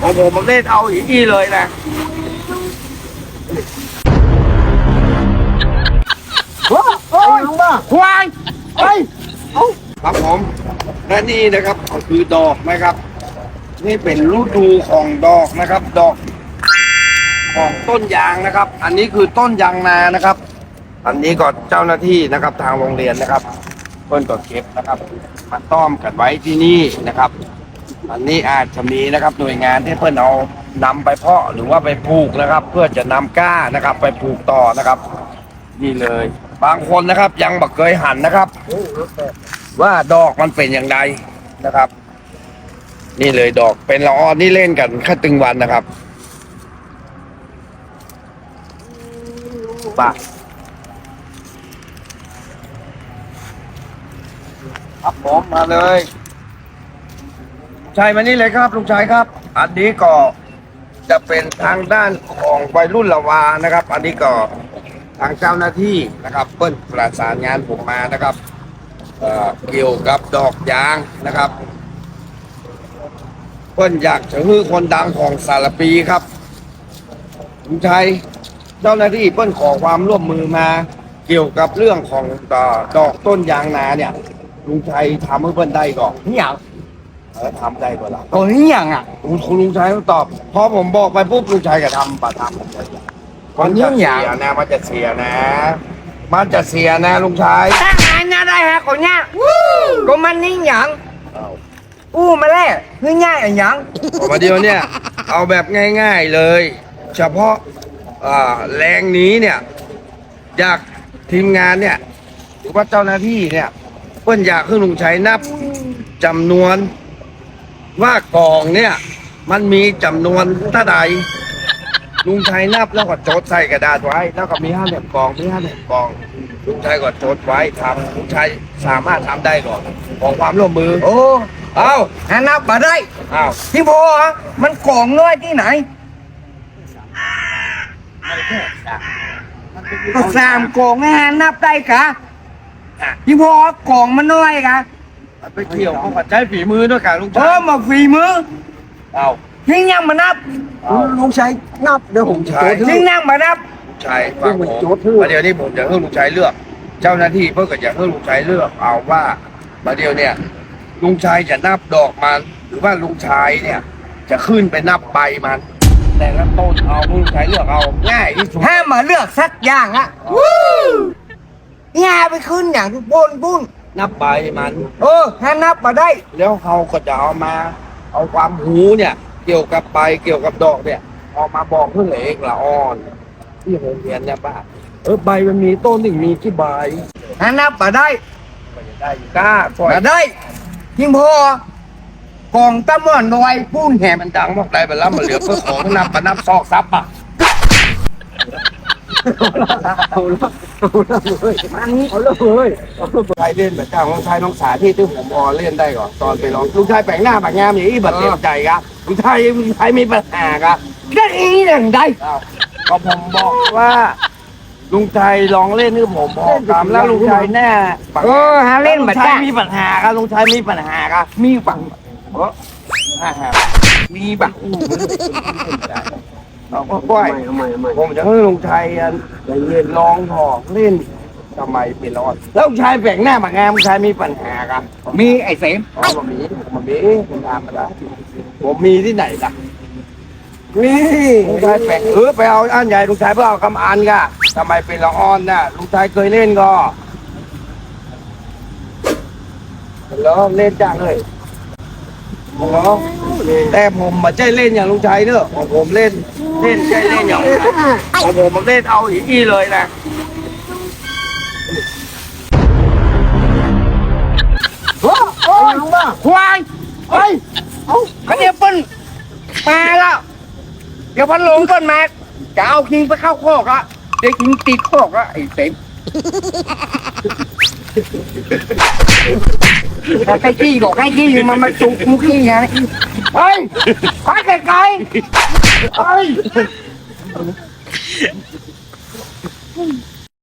ของผมผมเล่นเอาอีกอีเลยนะโอ้ยควายเฮ้ยครับผมและนี่นะครับก็คือดอกนะครับ นี่เป็นฤดูของดอกนะครับ ดอก ของต้นยางนะครับ อันนี้คือต้นยางนานะครับ อันนี้ก็เจ้าหน้าที่นะครับทางโรงเรียนนะครับเพิ่นก็เก็บนะครับมาต้อมกันไว้ที่นี่นะครับ อันนี้อาจจะมีนะครับหน่วยงานที่เพิ่อนเอานำไปเพาะหรือว่าไปปลูกนะครับ เพื่อจะนำก้านะครับ ไปปลูกต่อนะครับ นี่เลย บางคนนะครับยังบักเคยหันนะครับ ว่าดอกมันเป็นอย่างไรนะครับ นี่เลยดอกเป็นละออนนี่เล่นกันแค่ตึงวันนะครับปะครับผมมาเลย ลุงชัยมานี่เลยครับลุงชัยครับ อันนี้ก็จะเป็นทางด้านของวัยรุ่นละวานะครับ อันนี้ก็ทางเจ้าหน้าที่นะครับเปิ้ลประสานงานผมมานะครับเอ่อเกี่ยวกับดอกยางนะครับเพิ่นอยากจะฮือคนดังของสารปีครับลุงชัยเจ้าหน้าที่เพิ่นขอความร่วมมือมาเกี่ยวกับเรื่องของดอกดอกต้นยางนาเนี่ยลุงชัยทำให้เพิ่นได้ก่อน นี่อย่าง เออทำได้ก่อนละโอ้ยนี่อย่างอะลุงคุณลุงชัยต้องตอบพอผมบอกไปปุ๊บลุงชัยก็ทำปะทำผมเลยมันยิ่งใหญ่เสียนะมันจะเสียนะ มันจะเสียนะลุงชัยตั้งไงนะได้ฮะคนเนี้ยก็มันนี่อย่างเอาอู้มาแล้วนี่ง่ายอย่างมาเดียวเนี่ยเอาแบบง่าย ๆเลย เฉพาะอ่าแรงนี้เนี่ยอยากทีมงานเนี่ย หรือว่าเจ้าหน้าที่เนี่ยเพิ่นอยากให้ลุงชัยนับจำนวน ว่ากองเนี่ย มันมีจำนวนเท่าใดลุงชัยนับแล้วก็จดใส่กระดาษไว้ แล้วก็มีห้าเหลี่ยมกองมีห้าเหลี่ยมกองลุงชัยก็จดไว้ทำลุงชัยสามารถทำได้ก่อนขอความร่วมมือ โอ้เอ้าฮานับมาได้เอ้าที่พอฮะมันกล่องน้อยที่ไหนก็สามกล่องให้ฮานับได้กะที่พอกล่องมันน้อยกะ ไปเที่ยวเขาก็ใช้ฝีมือด้วยกันลุงเอชัยอมาฝีมือเอาที่ยังมานับเอาลุงชัยนับเดี๋ยวผมใช่ที่ยังมานับ ลุงชัยฟังผมประเดี๋ยวนี้ผมจะให้ลุงชัยเลือก เจ้าหน้าที่เพื่อก็จะให้ลุงชัยเลือกเอาว่าประเดี๋ยวเนี่ย ลุงชัยจะนับดอกมัน หรือว่าลุงชัยเนี่ย จะขึ้นไปนับใบมัน แต่ละต้นเอาลุงชัยเลือกเอาง่ายที่สุดห้ามมาเลือกสักอย่างอะอย่าไปขึ้นอย่างทุกบนบุญ นับใบมัน เออถ้านับมาได้ แล้วเขาก็จะเอามา เอาความหูเนี่ย เกี่ยวกับใบเกี่ยวกับดอกเนี่ยเอามาบอกเพื่อนเอกละอ่อน ที่โรงเรียนเนี่ยป้าเออใบมันมีต้นหนึ่งมีกี่ใบถ้านับมาได้ก็จะได้อยู่กล้าซอยมาได้ทิ้งพอกองตะมอนน้อยปุ้นแหมมันดังบอกได้ไปแล้วมันเหลือเพื่อของนับมานับซอกซับอะ เอาละเอาละเลยมันนี้เอาละเลยลุงชายเล่นแบบเจ้าของชายน้องสาที่ที่ผมพอเล่นได้ก่อนตอนไปร้องลุงชายแปลงหน้าแปลงงามอย่างนี้บัดเต็มใจครับลุงชายลุงชายมีปัญหาครับได้อีหนึ่งได้ก็ผมบอกว่าลุงชายลองเล่นให้ผมพอตามแล้วลุงชายแน่เออหาเล่นลุบังชายจ้ามีปัญหาครับลุงชายมีปัญหาครับมีปัญเอออ่ามีปัญ เอาก็ก้อยผมจะให้ลุงชายอันเล่นลองถอกเล่นทำไมเป็นรอดแล้วลุงชายแปลงหน้าแปลงงามลุงชายมีปัญหาครับมีไอ้เสมอ๋อผมมีผมมีผมทำมาได้ผมมีที่ไหนล่ะนี่ลุงชายแปลงเออไปเอาอันใหญ่ลุงชายเพื่อเอาคำอันกะทำไมเป็นละอ่อนน่ะลุงชายเคยเล่นก็แล้วเล่นจังเลย เหรอแต่ผมมาใจเล่นอย่างลุงชายเนอะของผมเล่นเล่นใจเล่นอย่างของผมผมเล่นเอาอีกเลยนะโอ้ยควายเฮ้ยเอาเขาเดี๋ยวเปิ้นมาแล้ว เดี๋ยวพันหลงเปิ้นมาจะเอาคิงไปเข้าคอกละเดี๋ยวคิงติดคอกละไอ้เสม แต่ไอ้ขี้บอกไอ้ขี้มันมาจุกกูขี้ไงเฮ้ยไปไกลๆเฮ้ย